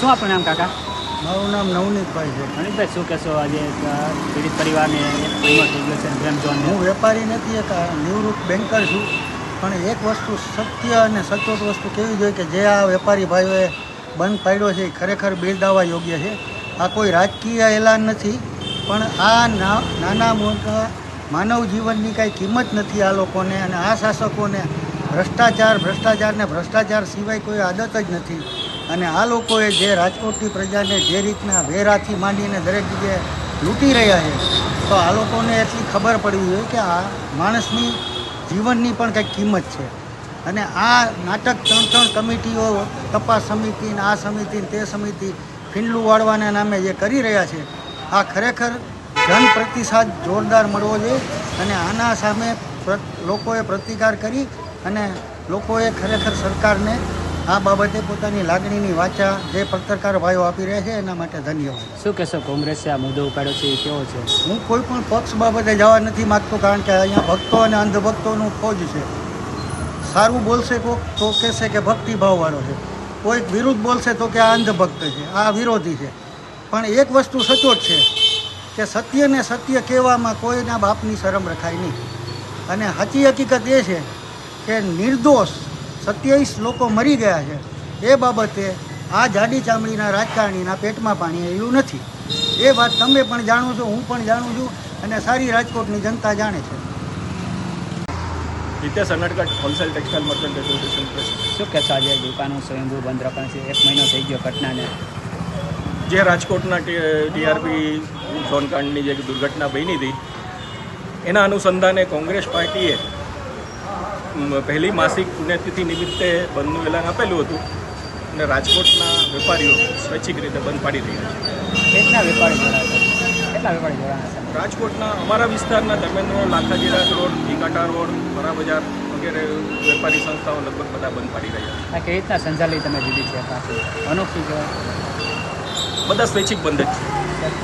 શું આપણું નામ કાકા? મારું નામ નવનીતભાઈ છે. મનીષભાઈ શું કહેશો આજે પીડિત પરિવારને હું વેપારી નથી એક નિવૃત્ત બેન્કર છું. પણ એક વસ્તુ સત્ય અને સચોટ વસ્તુ કેવી જોઈએ કે જે આ વેપારી ભાઈઓએ બંધ પાડ્યો છે એ ખરેખર બિરદાવવા યોગ્ય છે? આ કોઈ રાજકીય એલાન નથી પણ આ નાના મોટા માનવ જીવનની કાંઈ કિંમત નથી આ લોકોને અને આ શાસકોને ભ્રષ્ટાચાર ભ્રષ્ટાચારને ભ્રષ્ટાચાર સિવાય કોઈ આદત જ નથી. અને આ લોકોએ જે રાજકોટની પ્રજાને જે રીતના વેરાથી માંડીને દરેક જગ્યાએ લૂંટી રહ્યા છે, તો આ લોકોને એટલી ખબર પડવી જોઈએ કે આ માણસની જીવનની પણ કંઈક કિંમત છે. અને આ નાટક ત્રણ ત્રણ કમિટીઓ, તપાસ સમિતિને આ સમિતિ તે સમિતિ ફીંડલું વાળવાના નામે જે કરી રહ્યા છે, આ ખરેખર જન પ્રતિસાદ જોરદાર મળવો જોઈએ અને આના સામે લોકોએ પ્રતિકાર કરી અને લોકોએ ખરેખર સરકારને આ બાબતે પોતાની લાગણીની વાચા જે પત્રકાર ભાઈઓ આપી રહ્યા છે એના માટે ધન્યવાદ. શું કહેશો કોંગ્રેસે આ મુદ્દો ઉપાડ્યો છે એ કેવો છે? હું કોઈ પણ પક્ષ બાબતે જવા નથી માગતો કારણ કે અહીંયા ભક્તો અને અંધભક્તોનું ફોજ છે. સારું બોલશે કોક તો કહેશે કે ભક્તિભાવવાળો છે. કોઈક વિરુદ્ધ બોલશે તો કે આ અંધભક્ત છે આ વિરોધી છે. પણ એક વસ્તુ સચોટ છે કે સત્યને સત્ય કહેવામાં કોઈના બાપની શરમ રખાય નહીં. અને સાચી હકીકત એ છે કે નિર્દોષ સત્યાવીસ લોકો મરી ગયા છે. એ બાબતે આ જાડી ચામડીના રાજકારણીના પેટમાં પાણી આવ્યું નથી. એ વાત તમે પણ જાણો છો હું પણ જાણું છું અને સારી રાજકોટની જનતા જાણે છે. Hitesh Anadkat wholesale textile merchant association શું કહેશો આજે દુકાનો સ્વયંભૂ બંધ રખાણ છે? એક મહિનો થઈ ગયો ઘટનાને. જે રાજકોટના ટીઆરપી ઝોનકાંડની જે દુર્ઘટના બની હતી એના અનુસંધાને કોંગ્રેસ પાર્ટીએ પહેલી માસિક પુણ્યતિથિ નિમિત્તે બંધનું એલાન આપેલું હતું અને રાજકોટના વેપારીઓ સ્વૈચ્છિક રીતે બંધ પાડી રહ્યા છે. કેટલા વેપારી કેટલા વેપારી જોડાયા રાજકોટના અમારા વિસ્તારના ધર્મેન્દ્ર લાખાજીરા રોડ ટીકાટા રોડ ફરા બજાર વગેરે વેપારી સંસ્થાઓ લગભગ બધા બંધ પાડી રહ્યા છે. આ કેવી રીતના સંચાલિત તમે દીધી છે? અનોખી કહેવાય બધા સ્વૈચ્છિક બંધ જ છે.